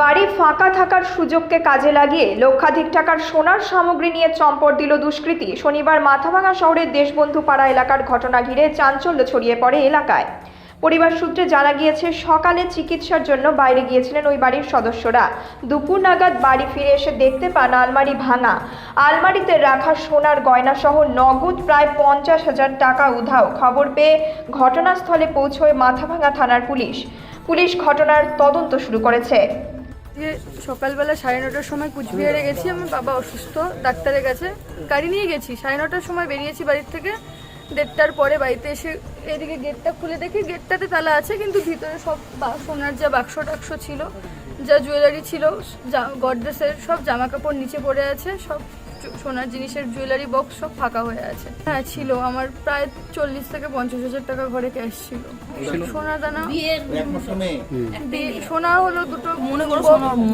বাড়ি ফাঁকা থাকার সুযোগকে কাজে লাগিয়ে লক্ষাধিক টাকার সোনার সামগ্রী নিয়ে চম্পট দিল দুষ্কৃতী। শনিবার মাথাভাঙা শহরের দেশবন্ধু পাড়া এলাকার ঘটনা ঘিরে চাঞ্চল্য ছড়িয়ে পড়ে এলাকায়। পরিবার সূত্রে জানা গিয়েছে, সকালে চিকিৎসার জন্য বাইরে গিয়েছিলেন ওই বাড়ির সদস্যরা। দুপুর নাগাদ বাড়ি ফিরে এসে দেখতে পান আলমারি ভাঙা। আলমারিতে রাখা সোনার গয়না সহ নগদ প্রায় পঞ্চাশ হাজার টাকা উধাও। খবর পেয়ে ঘটনাস্থলে পৌঁছয় মাথাভাঙা থানার পুলিশ। পুলিশ ঘটনার তদন্ত শুরু করেছে। যে সকালবেলা সাড়ে নটার সময় কুচবিহারে গেছি, আমার বাবা অসুস্থ, ডাক্তারের কাছে গাড়ি নিয়ে গেছি। সাড়ে নটার সময় বেরিয়েছি বাড়ির থেকে, দেড়টার পরে বাড়িতে এসে এদিকে গেটটা খুলে দেখি, গেটটাতে তালা আছে, কিন্তু ভিতরে সব সোনার যা বাক্স টাক্স ছিল, যা জুয়েলারি ছিল, যা- গডরেজের সব জামা কাপড় নিচে পড়ে আছে, সব সোনার জিনিসের জুয়েলারি বক্স সব ফাঁকা হয়ে আছে। হ্যাঁ ছিল। আমার প্রায় চল্লিশ থেকে পঞ্চাশ হাজার টাকা ঘরে ক্যাশ ছিল। সোনা দানা সোনা হলো দুটো মনে করো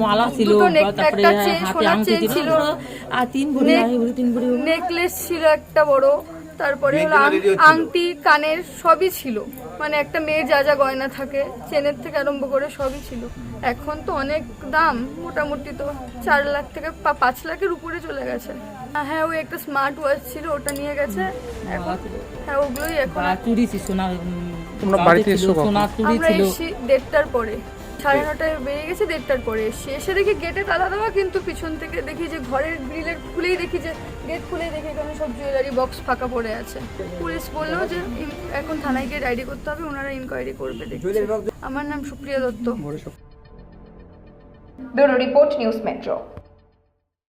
মালা ছিল দুটো বা একটা চেন, সোনার চেন ছিল। আর তিন ভরি তিন ভরি নেকলেস ছিল একটা বড়। তারপরে হলো আং- আংটি কানের সবই ছিল। মানে একটা মেয়ের যা যা গয়না থাকে চেনের থেকে আরম্ভ করে সবই ছিল। এখন তো অনেক দাম মোটামুটি তো চার লাখ থেকে পা- পাঁচ লাখের উপরে চলে গেছে। হ্যাঁ ওই একটা স্মার্ট ওয়াচ ছিল ওটা নিয়ে গেছে। এখন হ্যাঁ ওগুলোই এখন তোমরা বাড়িতে? সোনার চুরি ছিল দেড়টার পরে। সাড়ে নটায় বেরিয়ে গেছে দেড়টার পরে এসে এসে দেখি গেটে তালা দেওয়া কিন্তু পিছন থেকে দেখি যে ঘরের গ্রিলের খুলেই দেখি যে গেট খুলেই দেখি এখানে সব জুয়েলারি বক্স ফাঁকা পড়ে আছে। পুলিশ বলল যে এখন থানায় গিয়ে ডায়েরি করতে হবে ওনারা ইনকোয়ারি করবে আমার নাম Supriya Dutta. Bureau report news metro.